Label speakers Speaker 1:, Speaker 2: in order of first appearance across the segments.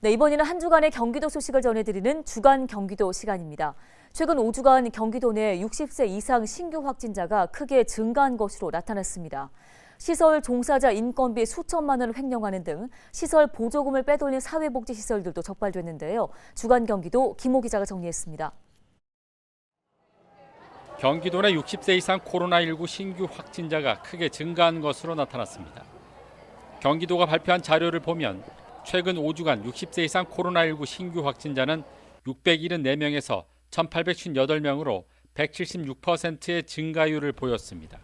Speaker 1: 네, 이번에는 한 주간의 경기도 소식을 전해드리는 주간 경기도 시간입니다. 최근 5주간 경기도 내 60세 이상 신규 확진자가 크게 증가한 것으로 나타났습니다. 시설 종사자 인건비 수천만 원을 횡령하는 등 시설 보조금을 빼돌린 사회복지 시설들도 적발됐는데요. 주간 경기도 김호 기자가 정리했습니다.
Speaker 2: 경기도 내 60세 이상 코로나19 신규 확진자가 크게 증가한 것으로 나타났습니다. 경기도가 발표한 자료를 보면 최근 5주간 60세 이상 코로나19 신규 확진자는 674명에서 1,858명으로 176%의 증가율을 보였습니다.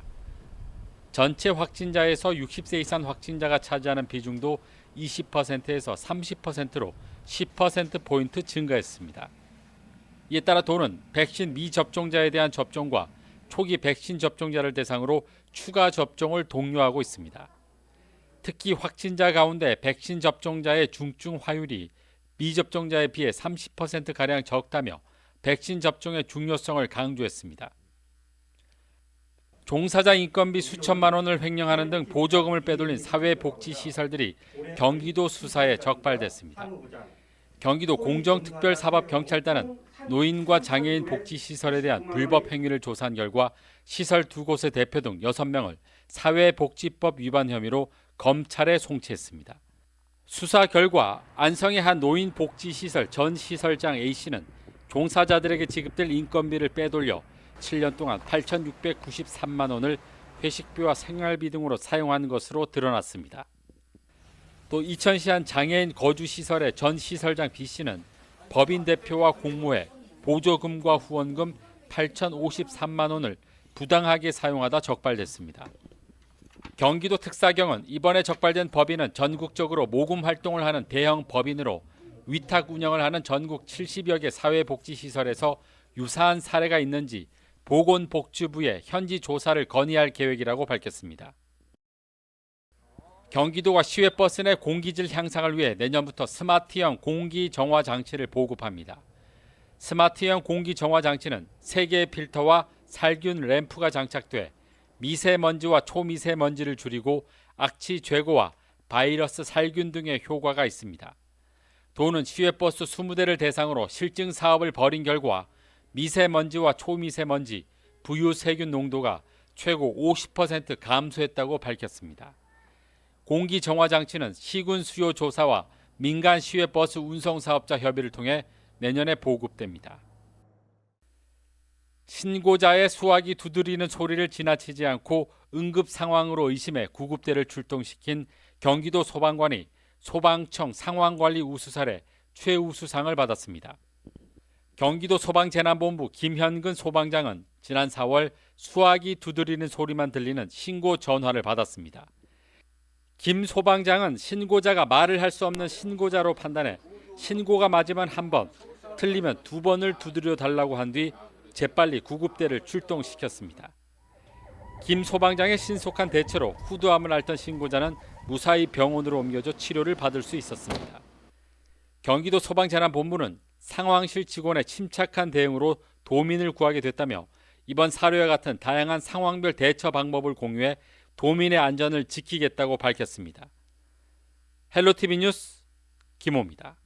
Speaker 2: 전체 확진자에서 60세 이상 확진자가 차지하는 비중도 20%에서 30%로 10%포인트 증가했습니다. 이에 따라 도는 백신 미접종자에 대한 접종과 초기 백신 접종자를 대상으로 추가 접종을 독려하고 있습니다. 특히 확진자 가운데 백신 접종자의 중증 화율이 미접종자에 비해 30%가량 적다며 백신 접종의 중요성을 강조했습니다. 종사자 인건비 수천만 원을 횡령하는 등 보조금을 빼돌린 사회복지시설들이 경기도 수사에 적발됐습니다. 경기도 공정특별사법경찰단은 노인과 장애인 복지시설에 대한 불법 행위를 조사한 결과 시설 두 곳의 대표 등 6명을 사회복지법 위반 혐의로 검찰에 송치했습니다. 수사 결과 안성의 한 노인복지시설 전 시설장 A씨는 종사자들에게 지급될 인건비를 빼돌려 7년 동안 8,693만 원을 회식비와 생활비 등으로 사용한 것으로 드러났습니다. 또 이천시 한 장애인 거주 시설의 전 시설장 B 씨는 법인 대표와 공모해 보조금과 후원금 8,053만 원을 부당하게 사용하다 적발됐습니다. 경기도 특사경은 이번에 적발된 법인은 전국적으로 모금 활동을 하는 대형 법인으로 위탁 운영을 하는 전국 70여 개 사회복지시설에서 유사한 사례가 있는지 보건복지부에 현지 조사를 건의할 계획이라고 밝혔습니다. 경기도가 시외버스 내 공기질 향상을 위해 내년부터 스마트형 공기 정화 장치를 보급합니다. 스마트형 공기 정화 장치는 세 개의 필터와 살균 램프가 장착돼 미세먼지와 초미세먼지를 줄이고 악취 제거와 바이러스 살균 등의 효과가 있습니다. 도는 시외버스 20대를 대상으로 실증 사업을 벌인 결과 미세먼지와 초미세먼지, 부유세균 농도가 최고 50% 감소했다고 밝혔습니다. 공기 정화 장치는 시군 수요 조사와 민간 시외버스 운송 사업자 협의를 통해 내년에 보급됩니다. 신고자의 수화기 두드리는 소리를 지나치지 않고 응급 상황으로 의심해 구급대를 출동시킨 경기도 소방관이 소방청 상황관리 우수사례 최우수상을 받았습니다. 경기도 소방재난본부 김현근 소방장은 지난 4월 수화기 두드리는 소리만 들리는 신고 전화를 받았습니다. 김 소방장은 신고자가 말을 할 수 없는 신고자로 판단해 신고가 맞으면 한 번, 틀리면 두 번을 두드려 달라고 한 뒤 재빨리 구급대를 출동시켰습니다. 김 소방장의 신속한 대처로 후두암을 앓던 신고자는 무사히 병원으로 옮겨져 치료를 받을 수 있었습니다. 경기도 소방재난본부는 상황실 직원의 침착한 대응으로 도민을 구하게 됐다며 이번 사례와 같은 다양한 상황별 대처 방법을 공유해 도민의 안전을 지키겠다고 밝혔습니다. 헬로티비 뉴스 김호입니다.